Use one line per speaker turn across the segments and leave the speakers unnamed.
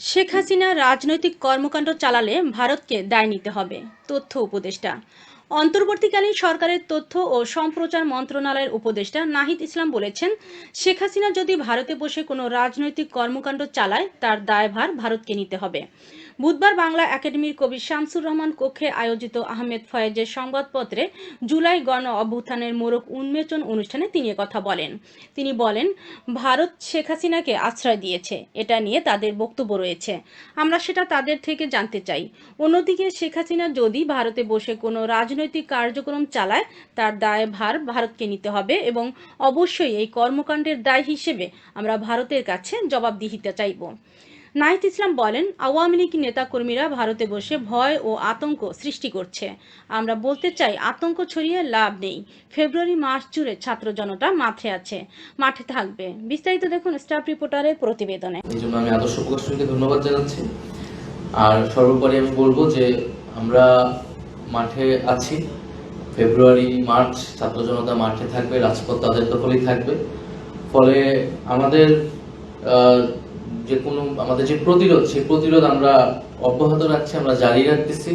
শেখ হাসিনা রাজনৈতিক কর্মকাণ্ড চালালে ভারতকে দায় নিতে হবে, তথ্য উপদেষ্টা। অন্তর্বর্তীকালীন সরকারের তথ্য ও সম্প্রচার মন্ত্রণালয়ের উপদেষ্টা নাহিদ ইসলাম বলেছেন, শেখ হাসিনা যদি ভারতে বসে কোনো রাজনৈতিক কর্মকাণ্ড চালায়, তার দায়ভার ভারতকে নিতে হবে। বুধবার বাংলা একাডেমির কবি শামসুর রহমান কক্ষে আয়োজিত আহমেদ ফয়েজের সংবাদপত্রে জুলাই গণ অভ্যুত্থানের মোড়ক উন্মোচন অনুষ্ঠানে তিনি কথা বলেন। তিনি বলেন, ভারত শেখ হাসিনাকে আশ্রয় দিয়েছে। এটা নিয়ে তাদের বক্তব্য রয়েছে। আমরা সেটা তাদের থেকে জানতে চাই। অন্যদিকে শেখ হাসিনা যদি ভারতে বসে কোনো রাজনৈতিক কার্যক্রম চালায়, তার দায় ভার ভারতকে নিতে হবে এবং অবশ্যই এই কর্মকাণ্ডের দায় হিসেবে আমরা ভারতের কাছে জবাবদিহিতা চাইব। নাহিদ ইসলাম বলেন, আওয়ামী লীগ নেতাকর্মীরা ভারতে বসে ভয় ও আতঙ্ক সৃষ্টি করছে। আমরা বলতে চাই, আতঙ্ক ছড়িয়ে লাভ নেই। ফেব্রুয়ারি মাস জুড়ে ছাত্র জনতা মাঠে আছে, মাঠে থাকবে। বিস্তারিত দেখুন স্টাফ রিপোর্টারের প্রতিবেদনে।
এই জন্য আমি আদর্শ ধন্যবাদ জানাচ্ছি। আর সর্বোপরি আমি বলব যে, আমরা মাঠে আছি। ফেব্রুয়ারি, মার্চ, ছাত্র জনতা মাঠে থাকবে, রাজপথ তাদের দখলেই থাকবে। ফলে আমাদের যে কোনো আমাদের যে প্রতিরোধ, সেই প্রতিরোধ আমরা অব্যাহত রাখছি, আমরা জারি রাখতেছি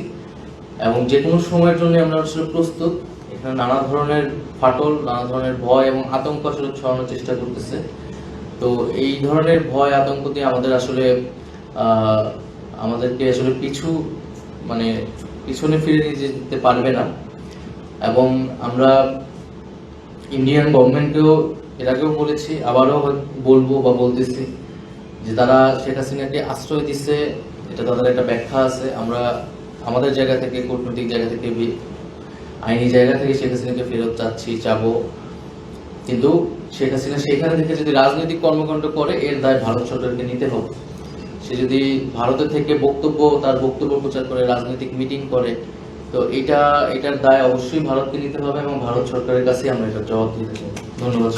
এবং যে কোনো সময়ের জন্য আমরা আসলে প্রস্তুত। এখানে নানা ধরনের ফাটল, নানা ধরনের ভয় এবং আতঙ্ক আসলে ছড়ানোর চেষ্টা করতেছে। তো এই ধরনের ভয়, আতঙ্ক দিয়ে আমাদের আসলে আমাদেরকে আসলে পিছু মানে পিছনে ফিরে নিয়ে যেতে পারবে না। এবং আমরা ইন্ডিয়ান গভর্নমেন্টকেও আগেও বলেছি, আবারও বলব বা বলতেছি যে তারা শেখ হাসিনাকে আশ্রয় দিচ্ছে এটা তাদের একটা ব্যাখ্যা আছে। আমরা আমাদের জায়গা থেকে, কূটনৈতিক জায়গা থেকে আইনি জায়গা থেকে শেখ হাসিনাকে ফেরত চাচ্ছি, চাবো। কিন্তু শেখ হাসিনা সেখানে থেকে যদি রাজনৈতিক কর্মকাণ্ড করে, এর দায় ভারত সরকারকে নিতে হবে। সে যদি ভারতে থেকে বক্তব্য, তার বক্তব্য প্রচার করে, রাজনৈতিক মিটিং করে, তো এটা, এটার দায় অবশ্যই ভারতকে নিতে হবে এবং ভারত সরকারের কাছে আমরা এটার জবাব দিতে চাই। ধন্যবাদ।